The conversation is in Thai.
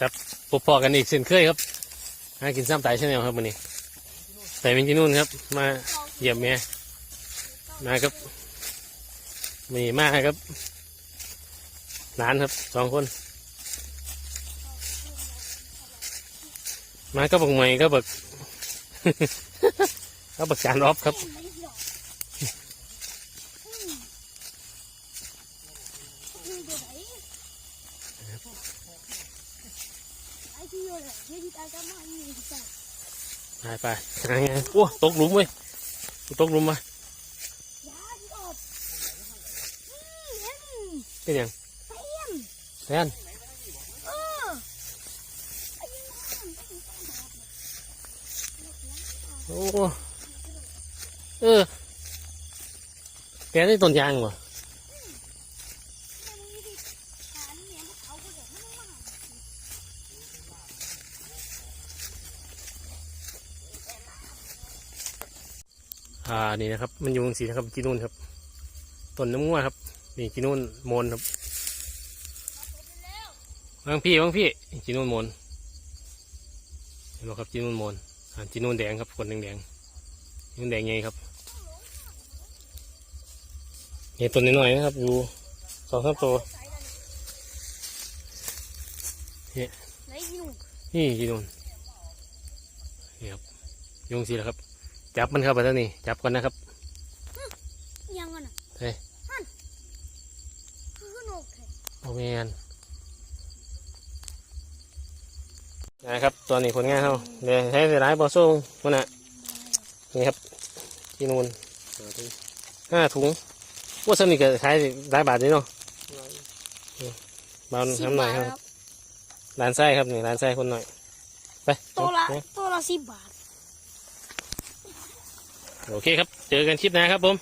ครับพบพอกันอีกเช่นเคยครับหากินซ้ำไต่ชาแนลครับวันนี้ใส่เป็นที่นู่นครับ มาเยี่ยมเมียมาครับมีมากครับหลานครับสองคน มาก็บักใหม่ก็บักก็บักจานออฟครับ ไปไปหาไงโอ้ตกหลุมเว้ยตกหลุมมาเป็นยังแทนโอ้เออแกได้ต้นยางวะ อ่านี่นะครับ มันอยู่ตรงสีนะครับกินนู่นครับต้นน้ำงัวครับ นี่กินนู่นโมนครับวางพี่วางพี่กินนู่นโมนเห็นไหมครับกินนู่นโมนอ่ากินนู่นแดงครับคนแดงแดงๆกินนู่นแดงไงครับนี่ต้นน้อยๆนะครับ อยู่สองสามตัวนี่กินนู่นนี่ครับอยุงสีแหละครับ จับมันเข้าไปแล้วนี่จับก่อนนะครับยังอะนะเฮ้ยฮันคือขนมแท้โอเมนนะครับตอนนี้ผลงานเขาเดี๋ยวใช้เสียร้ายบอส่งมันน่ะนี่ครับที่นู่นห้าถุงว่าสนิทกับขายหลายบาทนี่เนาะเบาสิบน้ำหน่อยบาทครับครับร้านไส้ครับนี่ร้านไส้คนหน่อยไปตัวละเอาตัวละสิบบาท โอเคครับ เจอกันคลิปหน้าครับผม